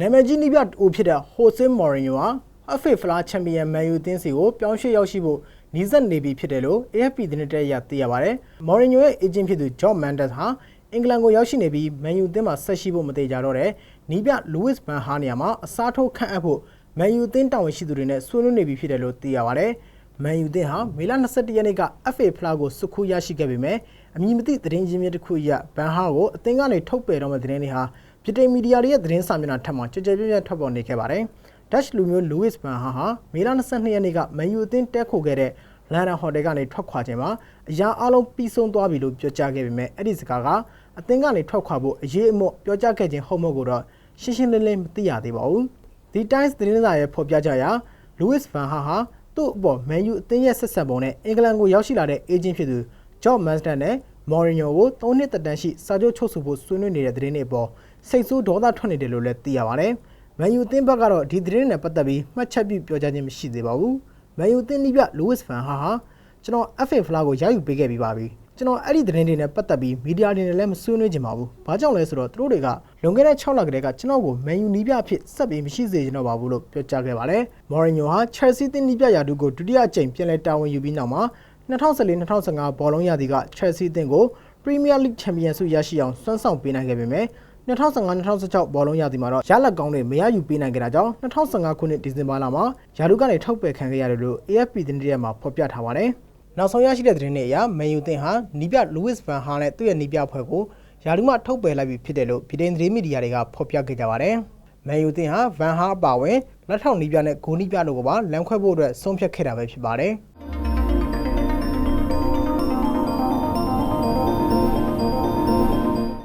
နာမည်ကြီးနီးပြအိုဖြစ်တဲ့ဟိုဆင်မော်ရင်ယိုဟာအဖေဖလားချန်ပီယံမန်ယူအသင်းစီကိုပြောင်းရွှေ့ရောက်ရှိဖို့နီးစပ်နေပြီဖြစ်တယ်လို့ AFP သတင်းတရသိရပါတယ်။မော်ရင်ယိုရဲ့အေဂျင့်ဖြစ်သူဂျော့မန်ဒက်ဟာအင်္ဂလန်ကိုရောက်ရှိနေပြီးမန်ယူအသင်းမှာဆက်ရှိဖို့မသေးကြတော့တဲ့နီးပြလူးဝစ်ဘန်ဟာနေရာမှာအစားထိုးခန့်အပ်ဖို့မန်ယူအသင်းတာဝန်ရှိသူတွေနဲ့ဆွေးနွေးနေပြီဖြစ်တယ်လို့သိရပါတယ်။မန်ယူအသင်းဟာမေလ22ရက်နေ့က FA ဖလားကိုစုခုရရှိခဲ့ပေမဲ့အမည်မသိသတင်းရင်းမြစ်တစ်ခုအရဘန်ဟာကိုအသင်းကနေထုတ်ပယ်တော့မဲ့သတင်းတွေဟာ ဗြိတိန်မီဒီယာတွေရဲ့သတင်းစာမျက်နှာထက်မှကြကြပြည့်ပြည့်ထွက်ပေါ်နေခဲ့ပါတယ်။ Dutch လူမျိုး Louis van Gaal ဟာမေလ22ရက်နေ့ကမန်ယူအသင်းတက်ခိုခဲ့တဲ့လန်ဒန်ဟိုတယ်ကနေထွက်ခွာခြင်းမှာအရာအလုံးပြီးဆုံးသွားပြီလို့ပြောကြားခဲ့ပေမဲ့အဲ့ဒီစကားကအသင်းကနေထွက်ခွာဖို့အရေးအမော့ပြောကြားခဲ့ခြင်းဟုတ်မဟုတ်ကိုတော့ရှင်းရှင်းလင်းလင်းမသိရသေးပါဘူး။ The Times သတင်းစာရဲ့ဖော်ပြကြရာ Louis van Gaal ဟာသူ့အပေါ်မန်ယူအသင်းရဲ့ဆက်ဆက်ပုံနဲ့အင်္ဂလန်ကိုရောက်ရှိလာတဲ့အေဂျင့်ဖြစ်သူ John Marsden နဲ့ Mourinho ကို၃နှစ်သက်တမ်းရှိစာချုပ်ချုပ်ဆိုဖို့ဆွေးနွေးနေတဲ့သတင်းတွေအပေါ် စိတ်ဆိုးဒေါသထွက်နေတယ်လို့လည်းသိရပါတယ်။မန်ယူအသင်းဘက်ကတော့ဒီသတင်းနဲ့ပတ်သက်ပြီးမှတ်ချက်ပြုပြောကြားခြင်းမရှိသေးပါဘူး။မန်ယူအသင်းလိပြ Louis van Gaal ဟာကျွန်တော် FA ဖလားကိုရယူပေးခဲ့ပြီးပါပြီ။ကျွန်တော်အဲ့ဒီသတင်းတွေနဲ့ပတ်သက်ပြီးမီဒီယာတွေနဲ့လည်းမဆွေးနွေးချင်ပါဘူး။ဘာကြောင့်လဲဆိုတော့သူတို့တွေကလွန်ခဲ့တဲ့6လကတည်းကကျွန်တော်ကိုမန်ယူနီးပြအဖြစ်ဆက်ပြီးမရှိစေချင်တော့ပါဘူးလို့ပြောကြားခဲ့ပါတယ်။ Mourinho ဟာ Chelsea တင်းနီးပြရာထူးကိုဒုတိယအကြိမ်ပြန်လည်တာဝန်ယူပြီးနောက်မှာ2014-2015ဘောလုံးရာသီက Chelsea အသင်းကို Premier League Champion ဆုရရှိအောင်စွမ်းဆောင်ပေးနိုင်ခဲ့ပေမဲ့ 2015-2016ဘောလုံးရာသီမှာတော့ရလက်ကောင်းတွေမရယူပေးနိုင်ခဲ့တာကြောင့်2015ခုနှစ်ဒီဇင်ဘာလမှာယာရုကနေထုတ်ပယ်ခံခဲ့ရတယ်လို့ AFP သတင်းတရက်မှာဖော်ပြထားပါတယ်။နောက်ဆုံးရရှိတဲ့သတင်းတွေအရမန်ယူသင်းဟာနီးပြ Louis van Gaal နဲ့သူ့ရဲ့နီးပြအဖွဲ့ကိုယာရုမှထုတ်ပယ်လိုက်ပြီဖြစ်တယ်လို့ဗြိတိန်သတင်းမီဒီယာတွေကဖော်ပြခဲ့ကြပါတယ်။မန်ယူသင်းဟာဗန်ဟာအပါဝင်လက်ထောက်နီးပြနဲ့ဂိုနီးပြတို့ကိုပါလမ်းခွဲဖို့အတွက်ဆုံးဖြတ်ခဲ့တာပဲဖြစ်ပါတယ်။